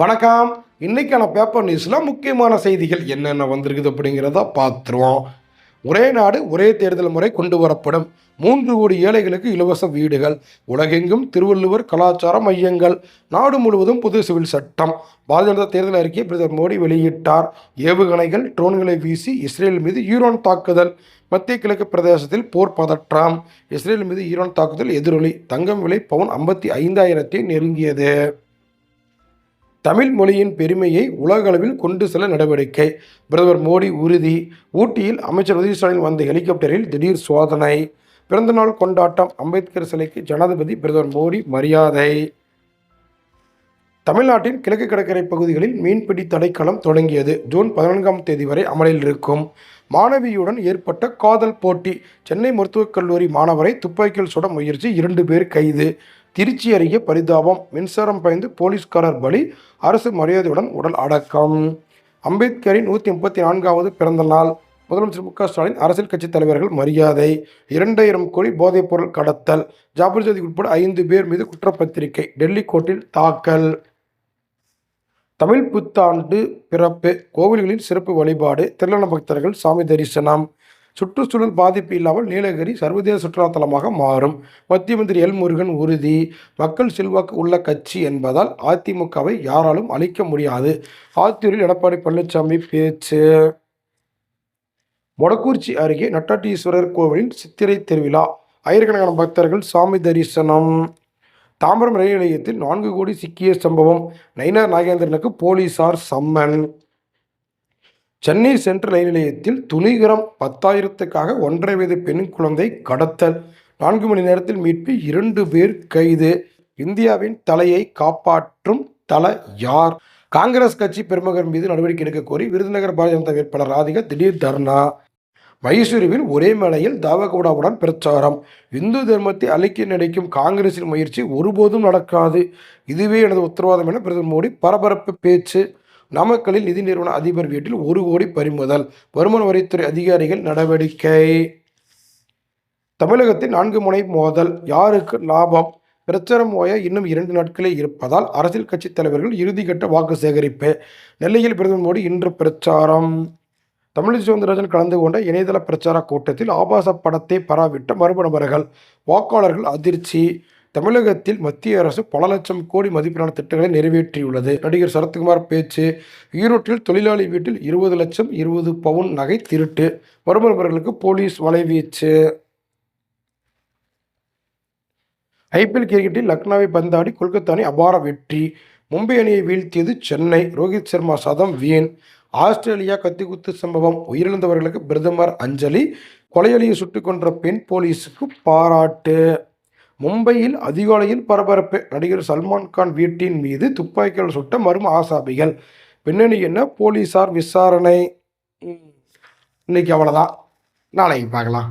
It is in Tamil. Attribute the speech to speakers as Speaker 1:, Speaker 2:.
Speaker 1: வணக்கம். இன்னைக்கான பேப்பர் நியூஸில் முக்கியமான செய்திகள் என்னென்ன வந்திருக்குது அப்படிங்கிறத பார்த்துருவோம். ஒரே நாடு ஒரே தேர்தல் முறை கொண்டு வரப்படும். மூன்று கோடி ஏழைகளுக்கு இலவச வீடுகள் உலகெங்கும் திருவள்ளுவர் கலாச்சார மையங்கள் நாடு முழுவதும் புது சிவில் சட்டம். பாரதிய தேர்தல் அறிக்கையை பிரதமர் மோடி வெளியிட்டார். ஏவுகணைகள் ட்ரோன்களை வீசி இஸ்ரேல் மீது ஈரான் தாக்குதல். மத்திய கிழக்கு பிரதேசத்தில் போர் பதற்றம். இஸ்ரேல் மீது ஈரான் தாக்குதல் எதிரொலி. தங்கம் விலை பவுன் ஐம்பத்தி ஐந்தாயிரத்தை நெருங்கியது. தமிழ் மொழியின் பெருமையை உலகளவில் கொண்டு செல்ல நடவடிக்கை. பிரதமர் மோடி உறுதி. ஊட்டியில் அமைச்சர் உதவி ஸ்டாலின் வந்த ஹெலிகாப்டரில் திடீர் சோதனை. பிறந்தநாள் கொண்டாட்டம் அம்பேத்கர் சிலைக்கு ஜனாதிபதி பிரதமர் மோடி மரியாதை. தமிழ்நாட்டின் கிழக்கு கடற்கரை பகுதிகளில் மீன்பிடி தடைக்களம் தொடங்கியது. ஜூன் பதினான்காம் தேதி வரை அமலில் இருக்கும். மாணவியுடன் ஏற்பட்ட காதல் போட்டி. சென்னை மருத்துவக் கல்லூரி மாணவரை துப்பாக்கியில் சுட முயற்சி இரண்டு பேர் கைது. திருச்சி அருகே பரிதாபம். மின்சாரம் பாய்ந்து போலீஸ்காரர் பலி. அரசு மரியாதையுடன் உடல் அடக்கம். அம்பேத்கரின் நூற்றி முப்பத்தி நான்காவது பிறந்த நாள். முதலமைச்சர் மு க ஸ்டாலின் அரசியல் கட்சித் தலைவர்கள் மரியாதை. இரண்டாயிரம் கோடி போதைப்பொருள் கடத்தல். ஜாபர் ஜோதி உட்பட ஐந்து பேர் மீது குற்றப்பத்திரிகை. டெல்லி கோர்ட்டில் தாக்கல். தமிழ் புத்தாண்டு பிறப்பு. கோவில்களில் சிறப்பு வழிபாடு. திரளான பக்தர்கள் சாமி தரிசனம். சுற்றுச்சூழல் பாதிப்பு இல்லாமல் நீலகிரி சர்வதேச சுற்றுலாத்தலமாக மாறும். மத்திய மந்திரி எல் முருகன் உறுதி. மக்கள் செல்வாக்கு உள்ள கட்சி என்பதால் அதிமுகவை யாராலும் அழிக்க முடியாது. ஆத்தூரில் எடப்பாடி பழனிசாமி பேச்சு. மொடக்கூர்ச்சி அருகே நட்டாட்டீஸ்வரர் கோவிலின் சித்திரை திருவிழா. ஆயிரக்கணக்கான பக்தர்கள் சாமி தரிசனம். தாம்பரம் ரயில் நிலையத்தில் நான்கு கோடி சிக்கிய சம்பவம். நயினார் நாகேந்திரனுக்கு போலீசார் சம்மன். சென்னை சென்ட்ரல் ரயில் நிலையத்தில் துணிகரம் பத்தாயிரத்துக்காக ஒன்றரை வயது பெண் குழந்தை கடத்தல். நான்கு மணி நேரத்தில் மீட்பு இரண்டு பேர் கைது. இந்தியாவின் தலையை காப்பாற்றும் தல யார்? காங்கிரஸ் கட்சி பிரமுகர் மீது நடவடிக்கை எடுக்க கோரி விருதுநகர் பாரதிய ஜனதா வேட்பாளர் ராதிகா திடீர் தர்ணா. மைசூருவில் ஒரே மலையில் தாவகவுடாவுடன் பிரச்சாரம். இந்து தர்மத்தை அழிக்க நினைக்கும் காங்கிரசின் முயற்சி ஒருபோதும் நடக்காது. இதுவே எனது உத்தரவாதம் என பிரதமர் மோடி பரபரப்பு பேச்சு. நாமக்கல்லில் நிதி நிறுவன அதிபர் வீட்டில் ஒரு கோடி பறிமுதல். வருமான வரித்துறை அதிகாரிகள் நடவடிக்கை. தமிழகத்தில் நான்கு முனை மோதல். யாருக்கு லாபம்? பிரச்சாரம் ஓய இன்னும் இரண்டு நாட்களே இருப்பதால் அரசியல் கட்சித் தலைவர்கள் இறுதிக்கட்ட வாக்கு சேகரிப்பு. நெல்லையில் பிரதமர் மோடி இன்று பிரச்சாரம். தமிழிசை சவுந்தரராஜன் கலந்து கொண்ட இணையதள பிரச்சார கூட்டத்தில் ஆபாச படத்தை பராவிட்ட மர்ம நபர்கள். வாக்காளர்கள் அதிர்ச்சி. தமிழகத்தில் மத்திய அரசு பல லட்சம் கோடி மதிப்பிலான திட்டங்களை நிறைவேற்றியுள்ளது. நடிகர் சரத்குமார் பேச்சு ஈரோட்டில் தொழிலாளி வீட்டில் இருபது லட்சம் இருபது பவுன் நகை திருட்டு வருமானவர்களுக்கு போலீஸ் வலைவீச்சு ஐபிஎல் கிரிக்கெட்டில் லக்னாவை பந்தாடி கொல்கத்தா அணி அபார வெற்றி. மும்பை அணியை வீழ்த்தியது சென்னை ரோஹித் சர்மா சதம் வீண். ஆஸ்திரேலியா கத்திக்குத்து சம்பவம் உயிரிழந்தவர்களுக்கு பிரதமர் அஞ்சலி கொலையலியை சுட்டுக் கொன்ற பெண் போலீஸுக்கு பாராட்டு. மும்பையில் அதிகாலையில் பரபரப்பு. நடிகர் சல்மான் கான் வீட்டின் மீது துப்பாக்கியால் சுட்ட மர்ம ஆசாபிகள். பின்னணி என்ன? போலீசார் விசாரணை. இன்னைக்கு அவ்வளோதான் நாளைக்கு பார்க்கலாம்.